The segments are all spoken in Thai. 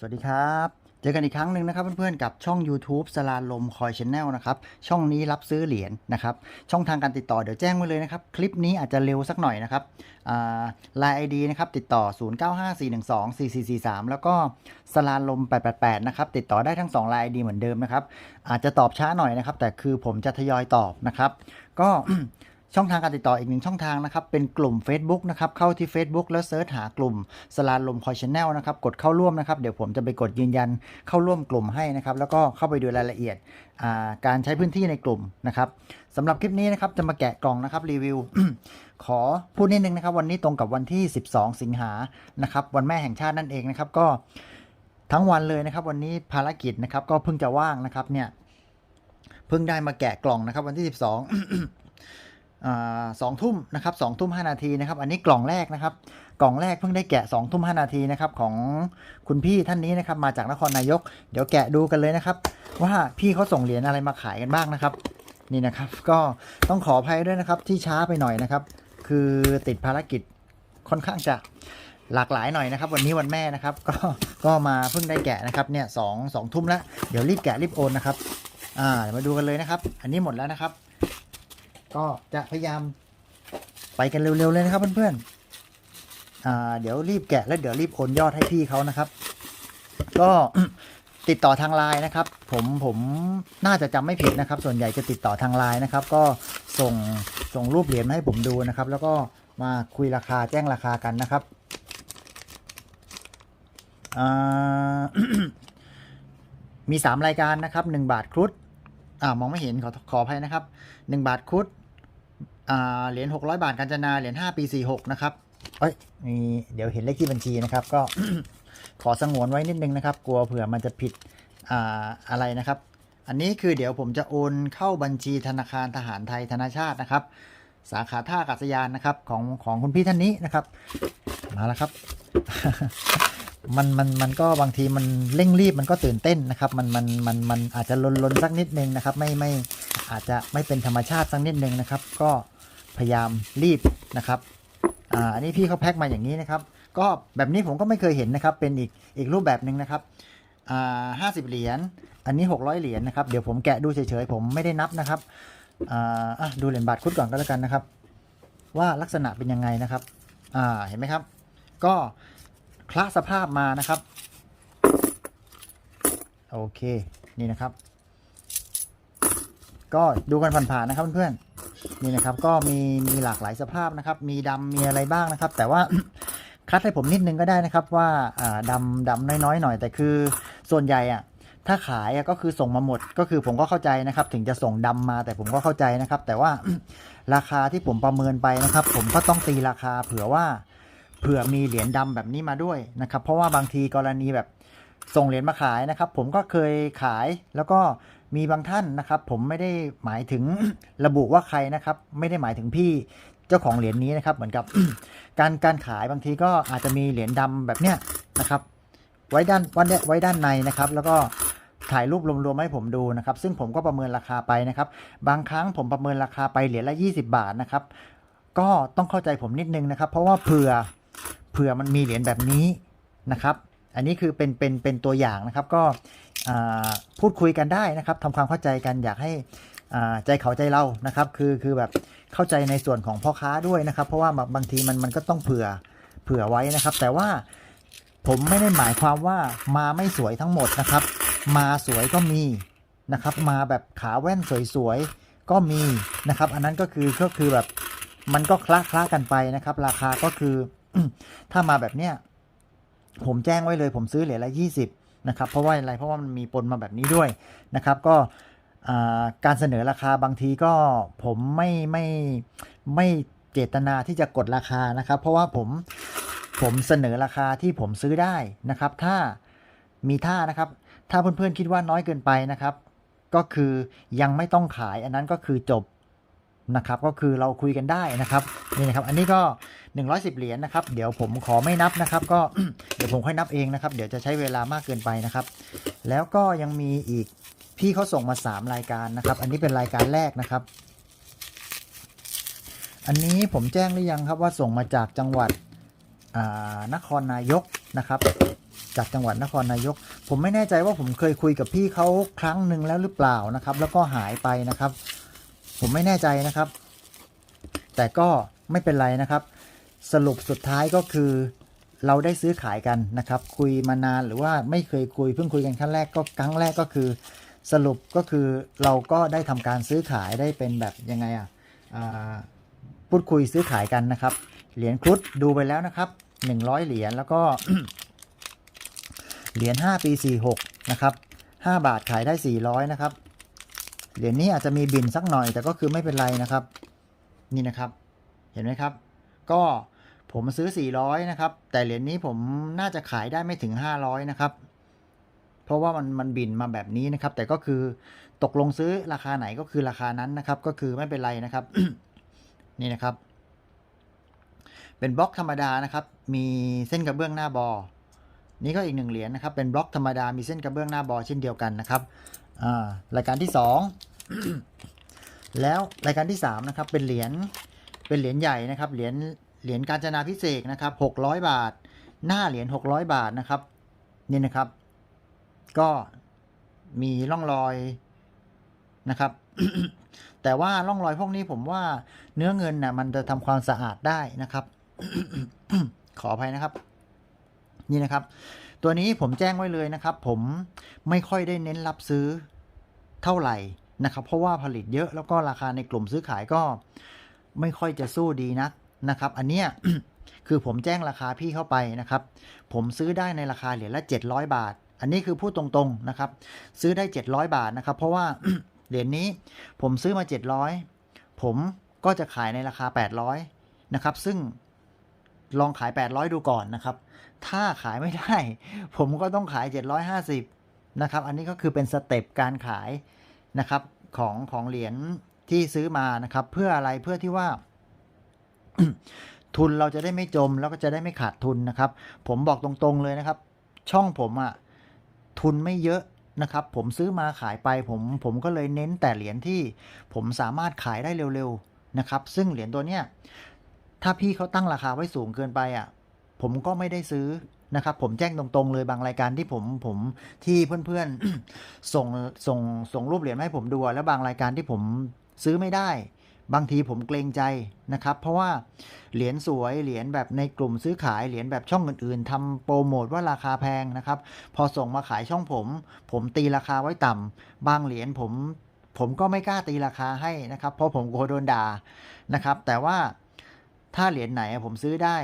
สวัสดีครับ เจอกันอีกครั้งหนึ่งนะครับเพื่อนๆกับช่อง YouTube สลาลมคอยชแนลนะครับ ช่องนี้รับซื้อเหรียญนะครับ ช่องทางการติดต่อเดี๋ยวแจ้งไว้เลยนะครับ คลิปนี้อาจจะเร็วสักหน่อยนะครับลน์ไอดีนะครับติดต่อ 0954124443 แล้วก็สลาลม 888 นะครับ ติดต่อได้ทั้ง2ลน์ไอดีเหมือนเดิมนะครับ อาจจะตอบช้าหน่อยนะครับ แต่คือผมจะทยอยตอบนะครับ ก็ ช่องทางการติดต่ออีกหนึ่งช่องทางนะครับ เป็นกลุ่ม Facebook นะครับ เข้าที่ Facebook แล้วเซิร์ชหากลุ่มสลาลมคอยชแนลนะครับ กดเข้าร่วมนะครับ เดี๋ยวผมจะไปกดยืนยันเข้าร่วมกลุ่มให้นะครับ แล้วก็เข้าไปดูรายละเอียดาการใช้พื้นที่ในกลุ่มนะครับสำหรับคลิปนี้นะครับ จะมาแกะกล่องนะครับรีวิว ขอพูดนิดนึงนะครับ วันนี้ตรงกับวันที่ 12 สิงหานะครับ วันแม่แห่งชาตินั่นเองนะครับ ก็ทั้งวันเลยนะครับ วันนี้ภารกิจนะครับ ก็เพิ่งจะว่างนะครับเนี่ย เพิ่งได้มาแกะกล่องนะครับ วันที่ 12 สองทุ่มนะครับสองทุ่มห้านาทีนะครับ อันนี้กล่องแรกนะครับ กล่องแรกเพิ่งได้แกะสองทุ่มห้านาทีนะครับของคุณพี่ท่านนี้นะครับ มาจากนครนายก เดี๋ยวแกะดูกันเลยนะครับ ว่าพี่เขาส่งเหรียญอะไรมาขายกันบ้างนะครับ นี่นะครับ ก็ต้องขออภัยด้วยนะครับที่ช้าไปหน่อยนะครับ คือติดภารกิจค่อนข้างจะหลากหลายหน่อยนะครับ วันนี้วันแม่นะครับ ก็ก็มาเพิ่งได้แกะนะครับเนี่ยสองสองทุ่มแล้วเดี๋ยวรีบแกะรีบโอนนะครับ อ่าเดี๋ยวมาดูกันเลยนะครับ อันนี้หมดแล้วนะครับ ก็จะพยายามไปกันเร็วๆเลยนะครับเพื่อนๆอ่าเดี๋ยวรีบแกะแล้วเดี๋ยวรีบโอนยอดให้พี่เขานะครับ ก็ติดต่อทางไลน์นะครับ ผมผมน่าจะจำไม่ผิดนะครับ ส่วนใหญ่จะติดต่อทางไลน์นะครับ ก็ส่งส่งรูปเหรียญมาให้ผมดูนะครับ แล้วก็มาคุยราคาแจ้งราคากันนะครับอ่ามี 3 รายการนะครับ 1 บาทครุฑอ่ามองไม่เห็นขอขออภัยนะครับ 1 บาทครุฑ เหรียญ600 บาทกาญจนาเหรียญ5ปี 46 นะครับ เอ้ยมีเดี๋ยวเห็นเลขที่บัญชีนะครับ ก็ขอสงวนไว้นิดนึงนะครับ กลัวเผื่อมันจะผิดอ่าอะไรนะครับ อันนี้คือเดี๋ยวผมจะโอนเข้าบัญชีธนาคารทหารไทยธนาชาตินะครับ สาขาท่าอากาศยานนะครับของของคุณพี่ท่านนี้นะครับ มาแล้วครับ มันมันมันก็บางทีมันเร่งรีบมันก็ตื่นเต้นนะครับ มันมันมันมันอาจจะลนลนสักนิดนึงนะครับ ไม่ไม่อาจจะไม่เป็นธรรมชาติสักนิดนึงนะครับ ก็ พยายามรีบนะครับอ่าอันนี้พี่เขาแพ็คมาอย่างนี้นะครับ ก็แบบนี้ผมก็ไม่เคยเห็นนะครับ เป็นอีกอีกรูปแบบหนึ่งนะครับอ่าห้าสิบเหรียญอันนี้หกร้อยเหรียญนะครับเดี๋ยวผมแกะดูเฉยๆผมไม่ได้นับนะครับอ่าอะดูเหรียญบาทคุดก่อนก็แล้วกันนะครับ ว่าลักษณะเป็นยังไงนะครับอ่าเห็นไหมครับ ก็คละสภาพมานะครับโอเค นี่นะครับ ก็ดูกันผ่านๆนะครับเพื่อนๆ นี่นะครับก็มีมีหลากหลายสภาพนะครับ มีดำมีอะไรบ้างนะครับ แต่ว่าคัดให้ผมนิดนึงก็ได้นะครับว่าอ่าดำดำน้อยๆหน่อย แต่คือส่วนใหญ่อะถ้าขายอะก็คือส่งมาหมด ก็คือผมก็เข้าใจนะครับ ถึงจะส่งดำมาแต่ผมก็เข้าใจนะครับ แต่ว่าราคาที่ผมประเมินไปนะครับ ผมก็ต้องตีราคาเผื่อว่าเผื่อมีเหรียญดำแบบนี้มาด้วยนะครับ เพราะว่าบางทีกรณีแบบส่งเหรียญมาขายนะครับ ผมก็เคยขายแล้วก็ มีบางท่านนะครับ ผมไม่ได้หมายถึงระบุว่าใครนะครับ ไม่ได้หมายถึงพี่เจ้าของเหรียญนี้นะครับ เหมือนกับการการขายบางทีก็อาจจะมีเหรียญดำแบบเนี้ยนะครับ ไว้ด้านวันเนี้ยไว้ด้านในนะครับ แล้วก็ถ่ายรูปรวมๆให้ผมดูนะครับ ซึ่งผมก็ประเมินราคาไปนะครับ บางครั้งผมประเมินราคาไปเหรียญละ 20 บาทนะครับ ก็ต้องเข้าใจผมนิดนึงนะครับ เพราะว่าเผื่อเผื่อมันมีเหรียญแบบนี้นะครับ อันนี้คือเป็นเป็นเป็นตัวอย่างนะครับ ก็ พูดคุยกันได้นะครับทำความเข้าใจกันอยากให้ใจเขาใจเรานะครับ คือคือแบบเข้าใจในส่วนของพ่อค้าด้วยนะครับ เพราะว่าบางทีมันมันก็ต้องเผื่อเผื่อไว้นะครับ แต่ว่าผมไม่ได้หมายความว่ามาไม่สวยทั้งหมดนะครับ มาสวยก็มีนะครับ มาแบบขาแว่นสวยๆก็มีนะครับ อันนั้นก็คือก็คือแบบมันก็คละคละกันไปนะครับ ราคาก็คือถ้ามาแบบเนี้ยผมแจ้งไว้เลยผมซื้อเหรียญละยี่สิบ นะครับเพราะว่าอะไรเพราะว่ามันมีปนมาแบบนี้ด้วยนะครับ ก็การเสนอราคาบางทีก็ผมไม่ไม่ไม่เจตนาที่จะกดราคานะครับ เพราะว่าผมผมเสนอราคาที่ผมซื้อได้นะครับ ถ้ามีท่านะครับ ถ้าเพื่อนๆคิดว่าน้อยเกินไปนะครับ ก็คือยังไม่ต้องขายอันนั้นก็คือจบ นะครับก็คือเราคุยกันได้นะครับนี่นะครับอันนี้ก็ 110 เหรียญนะครับ เดี๋ยวผมขอไม่นับนะครับ ก็เดี๋ยวผมค่อยนับเองนะครับ เดี๋ยวจะใช้เวลามากเกินไปนะครับ แล้วก็ยังมีอีกพี่เขาส่งมา 3 รายการนะครับ อันนี้เป็นรายการแรกนะครับ อันนี้ผมแจ้งหรือยังครับว่าส่งมาจากจังหวัดอ่านครนายกนะครับจากจังหวัดนครนายก ผมไม่แน่ใจว่าผมเคยคุยกับพี่เขาครั้งหนึ่งแล้วหรือเปล่านะครับ แล้วก็หายไปนะครับ ผมไม่แน่ใจนะครับ แต่ก็ไม่เป็นไรนะครับ สรุปสุดท้ายก็คือ เราได้ซื้อขายกันนะครับ คุยมานานหรือว่าไม่เคยคุยเพิ่งคุยกันครั้งแรกก็ครั้งแรกก็คือ สรุปก็คือเราก็ได้ทำการซื้อขายได้เป็นแบบยังไงอะพูดคุยซื้อขายกันนะครับ เหรียญครุฑดูไปแล้วนะครับ 100 เหรียญแล้วก็เหรียญ5ปี46นะครับ5บาทขายได้ 400นะครับ เหรียญนี้อาจจะมีบินสักหน่อย แต่ก็คือไม่เป็นไรนะครับ นี่นะครับ เห็นไหมครับ ก็ผมซื้อ 400 นะครับ แต่เหรียญนี้ผมน่าจะขายได้ไม่ถึง 500 นะครับ เพราะว่ามันมันบินมาแบบนี้นะครับ แต่ก็คือตกลงซื้อราคาไหนก็คือราคานั้นนะครับ ก็คือไม่เป็นไรนะครับ นี่นะครับ เป็นบล็อกธรรมดานะครับ มีเส้นกระเบื้องหน้าบอ นี่ก็อีกหนึ่งเหรียญนะครับ เป็นบล็อกธรรมดา มีเส้นกระเบื้องหน้าบอเช่นเดียวกันนะครับ รายการที่สองแล้วรายการที่สามนะครับ เป็นเหรียญเป็นเหรียญใหญ่นะครับ เหรียญเหรียญกาญจนาพิเศษนะครับหกร้อยบาท หน้าเหรียญหกร้อยบาทนะครับนี่นะครับ ก็มีร่องรอยนะครับ แต่ว่าร่องรอยพวกนี้ผมว่าเนื้อเงินน่ะมันจะทำความสะอาดได้นะครับ ขออภัยนะครับ นี่นะครับ ตัวนี้ผมแจ้งไว้เลยนะครับ ผมไม่ค่อยได้เน้นรับซื้อเท่าไหร่นะครับ เพราะว่าผลิตเยอะแล้วก็ราคาในกลุ่มซื้อขายก็ไม่ค่อยจะสู้ดีนักนะครับ อันเนี้ยคือผมแจ้งราคาพี่เข้าไปนะครับ ผมซื้อได้ในราคาเหรียญละ 700 บาท อันนี้คือพูดตรงๆนะครับ ซื้อได้ 700 บาทนะครับ เพราะว่าเหรียญนี้ผมซื้อมา 700 ผมก็จะขายในราคา 800นะครับ ซึ่งลองขาย 800 ดูก่อนนะครับ ถ้าขายไม่ได้ ผมก็ต้องขาย 750 นะครับ อันนี้ก็คือเป็นสเต็ปการขายนะครับของของเหรียญที่ซื้อมานะครับ เพื่ออะไรเพื่อที่ว่า ทุนเราจะได้ไม่จมแล้วก็จะได้ไม่ขาดทุนนะครับ ผมบอกตรงๆเลยนะครับ ช่องผมอะทุนไม่เยอะนะครับ ผมซื้อมาขายไปผมผมก็เลยเน้นแต่เหรียญที่ผมสามารถขายได้เร็วๆนะครับ ซึ่งเหรียญตัวเนี้ยถ้าพี่เขาตั้งราคาไว้สูงเกินไปอะ ผมก็ไม่ได้ซื้อนะครับผมแจ้งตรงๆเลยบางรายการที่ผมผมที่เพื่อนๆส่งส่งส่งรูปเหรียญให้ผมดูแล้วบางรายการที่ผมซื้อไม่ได้ บางทีผมเกรงใจนะครับ เพราะว่าเหรียญสวยเหรียญแบบในกลุ่มซื้อขายเหรียญแบบช่องอื่นๆทำโปรโมทว่าราคาแพงนะครับ พอส่งมาขายช่องผม ผมตีราคาไว้ต่ำบางเหรียญผมผมก็ไม่กล้าตีราคาให้นะครับ เพราะผมกลัวโดนด่านะครับ แต่ว่าถ้าเหรียญไหนผมซื้อได้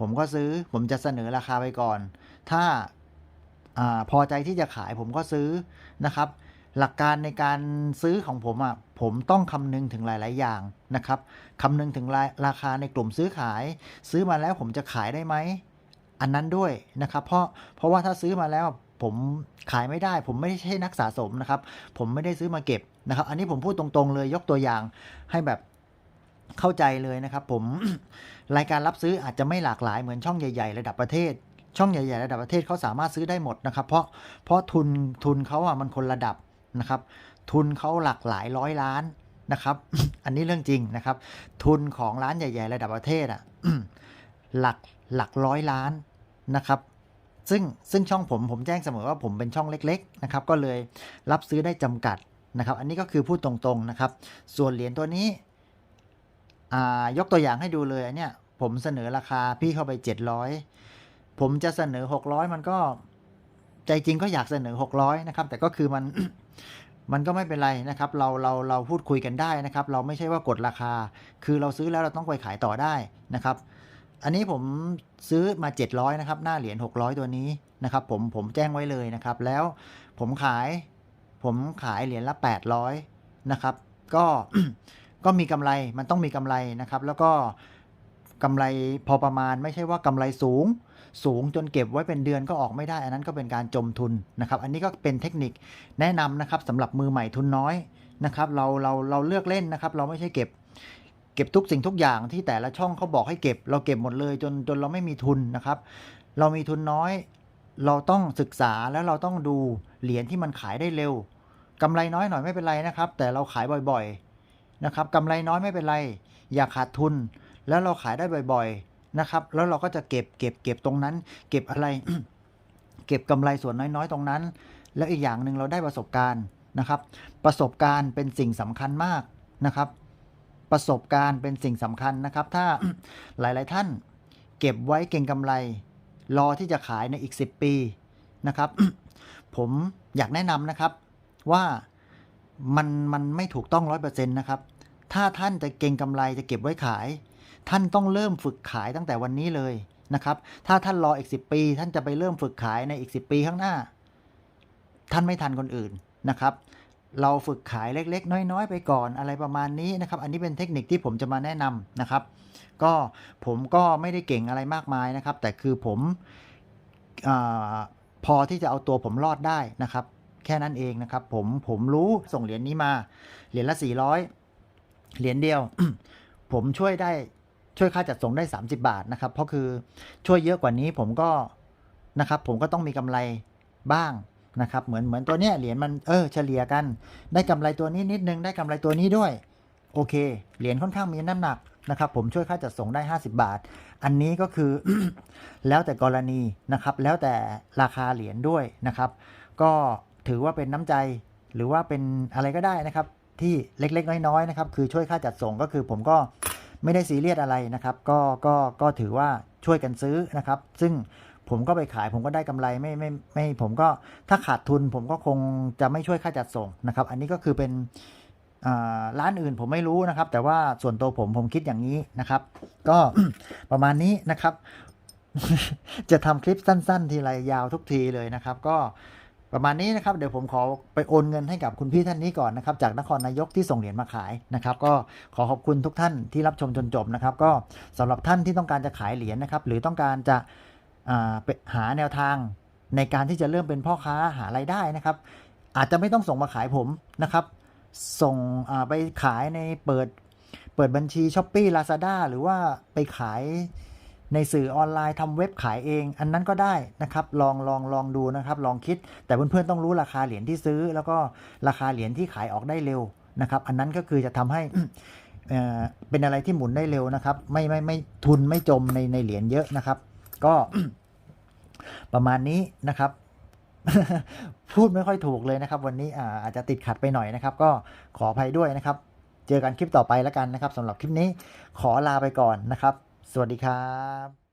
ผมก็ซื้อผมจะเสนอราคาไปก่อน ถ้าอาพอใจที่จะขายผมก็ซื้อนะครับ หลักการในการซื้อของผมอะผมต้องคำนึงถึงหลาย ๆ อย่างนะครับคำนึงถึงราราคาในกลุ่มซื้อขาย ซื้อมาแล้วผมจะขายได้ไหมอันนั้นด้วยนะครับ เพราะเพราะว่าถ้าซื้อมาแล้วผมขายไม่ได้ ผมไม่ใช่นักสะสมนะครับ ผมไม่ได้ซื้อมาเก็บนะครับ อันนี้ผมพูดตรง ๆ เลยยกตัวอย่างให้แบบ เข้าใจเลยนะครับผม รายการรับซื้ออาจจะไม่หลากหลายเหมือนช่องใหญ่ๆ ระดับประเทศ ช่องใหญ่ๆ ระดับประเทศเขาสามารถซื้อได้หมดนะครับ เพราะเพราะทุนทุนเขาอะมันคนระดับนะครับ ทุนเขาหลักหลายร้อยล้านนะครับ อันนี้เรื่องจริงนะครับ ทุนของร้านใหญ่ ๆ ระดับประเทศอะหลักหลักร้อยล้านนะครับ ซึ่งซึ่งช่องผมผมแจ้งเสมอว่าผมเป็นช่องเล็ก ๆ นะครับ ก็เลยรับซื้อได้จำกัดนะครับ อันนี้ก็คือพูดตรงๆนะครับ ส่วนเหรียญตัวนี้ ยกตัวอย่างให้ดูเลยอันเนี้ยผมเสนอราคาพี่เข้าไป 700 ผมจะเสนอ 600 มันก็ใจจริงก็อยากเสนอ 600 นะครับ แต่ก็คือมันมันก็ไม่เป็นไรนะครับ เราเราเราพูดคุยกันได้นะครับ เราไม่ใช่ว่ากดราคา คือเราซื้อแล้วเราต้องไปขายต่อได้นะครับ อันนี้ผมซื้อมา 700 นะครับ หน้าเหรียญ600 ตัวนี้นะครับ ผมผมแจ้งไว้เลยนะครับ แล้วผมขาย ผมขายเหรียญละ 800 นะครับ ก็ ก็มีกำไรมันต้องมีกำไรนะครับ แล้วก็กำไรพอประมาณไม่ใช่ว่ากำไรสูง สูงจนเก็บไว้เป็นเดือนก็ออกไม่ได้ อันนั้นก็เป็นการจมทุนนะครับ อันนี้ก็เป็นเทคนิคแนะนำนะครับสำหรับมือใหม่ทุนน้อยนะครับ เราเราเราเลือกเล่นนะครับ เราไม่ใช่เก็บเก็บทุกสิ่งทุกอย่างที่แต่ละช่องเขาบอกให้เก็บ เราเก็บหมดเลยจนจนเราไม่มีทุนนะครับ เรามีทุนน้อย เราต้องศึกษาแล้วเราต้องดูเหรียญที่มันขายได้เร็วกำไรน้อยหน่อยไม่เป็นไรนะครับ แต่เราขายบ่อยๆ นะครับกำไรน้อยไม่เป็นไร อย่าขาดทุน แล้วเราขายได้บ่อยๆนะครับ แล้วเราก็จะเก็บเก็บเก็บตรงนั้น เก็บอะไร เก็บกำไรส่วนน้อยๆ ตรงนั้น แล้วอีกอย่างหนึ่งเราได้ประสบการณ์นะครับ ประสบการณ์เป็นสิ่งสำคัญมากนะครับ ประสบการณ์เป็นสิ่งสำคัญนะครับ ถ้าหลายๆท่านเก็บไว้เก็งกำไร รอที่จะขายในอีก 10 ปีนะครับ ผมอยากแนะนำนะครับว่า มันมันไม่ถูกต้องร้อยเปอร์เซ็นต์นะครับ ถ้าท่านจะเก็งกำไรจะเก็บไว้ขาย ท่านต้องเริ่มฝึกขายตั้งแต่วันนี้เลยนะครับ ถ้าท่านรออีก 10 ปี ท่านจะไปเริ่มฝึกขายในอีก 10 ปีข้างหน้า ท่านไม่ทันคนอื่นนะครับ เราฝึกขายเล็ก ๆ น้อย ๆ ไปก่อนอะไรประมาณนี้นะครับ อันนี้เป็นเทคนิคที่ผมจะมาแนะนำนะครับ ก็ผมก็ไม่ได้เก่งอะไรมากมายนะครับ แต่คือผมอพอที่จะเอาตัวผมรอดได้นะครับ แค่นั้นเองนะครับผมผมรู้ส่งเหรียญนี้มา เหรียญละ 400 เหรียญเดียว ผมช่วยได้ช่วยค่าจัดส่งได้ 30 บาทนะครับ เพราะคือช่วยเยอะกว่านี้ผมก็นะครับ ผมก็ต้องมีกำไรบ้างนะครับ เหมือนเหมือนตัวเนี้ยเหรียญมันเออเฉลี่ยกัน ได้กำไรตัวนี้นิดนึงได้กำไรตัวนี้ด้วย โอเค เหรียญค่อนข้างมีน้ำหนักนะครับ ผมช่วยค่าจัดส่งได้ 50 บาท อันนี้ก็คือ แล้วแต่กรณีนะครับ แล้วแต่ราคาเหรียญด้วยนะครับ ก็ ถือว่าเป็นน้ำใจ หรือว่าเป็นอะไรก็ได้นะครับ ที่เล็กๆ น้อยๆนะครับ คือช่วยค่าจัดส่งก็คือผมก็ไม่ได้ซีเรียสอะไรนะครับ ก็ก็ก็ถือว่าช่วยกันซื้อนะครับ ซึ่งผมก็ไปขายผมก็ได้กำไรไม่ไม่ไม่ผมก็ถ้าขาดทุนผมก็คงจะไม่ช่วยค่าจัดส่งนะครับ อันนี้ก็คือเป็นร้านอื่นผมไม่รู้นะครับ แต่ว่าส่วนตัวผมผมคิดอย่างนี้นะครับ ก็ประมาณนี้นะครับ จะทำคลิปสั้น ๆ ทีไรยาวทุกทีเลยนะครับ ก็ ประมาณนี้นะครับเดี๋ยวผมขอไปโอนเงินให้กับคุณพี่ท่านนี้ก่อนนะครับ จากนครนายกที่ส่งเหรียญมาขายนะครับ ก็ขอขอบคุณทุกท่านที่รับชมจนจบนะครับ ก็สำหรับท่านที่ต้องการจะขายเหรียญนะครับ หรือต้องการจะาหาแนวทางในการที่จะเริ่มเป็นพ่อค้าหารายได้นะครับ อาจจะไม่ต้องส่งมาขายผมนะครับ ส่งไปขายในเปิดเปิดบัญชี s h อ p e e Lazada หรือว่าไปขาย ในสื่อออนไลน์ทำเว็บขายเอง อันนั้นก็ได้นะครับลองลองลองดูนะครับลองคิด แต่เพื่อนๆต้องรู้ราคาเหรียญที่ซื้อ แล้วก็ราคาเหรียญที่ขายออกได้เร็วนะครับ อันนั้นก็คือจะทำให้เป็นอะไรที่หมุนได้เร็วนะครับ ไม่ไม่ไม่ทุนไม่จมในในเหรียญเยอะนะครับ ก็ประมาณนี้นะครับ พูดไม่ค่อยถูกเลยนะครับ วันนี้อาจจะติดขัดไปหน่อยนะครับ ก็ขออภัยด้วยนะครับ เจอกันคลิปต่อไปแล้วกันนะครับสำหรับคลิปนี้ขอลาไปก่อนนะครับ สวัสดีครับ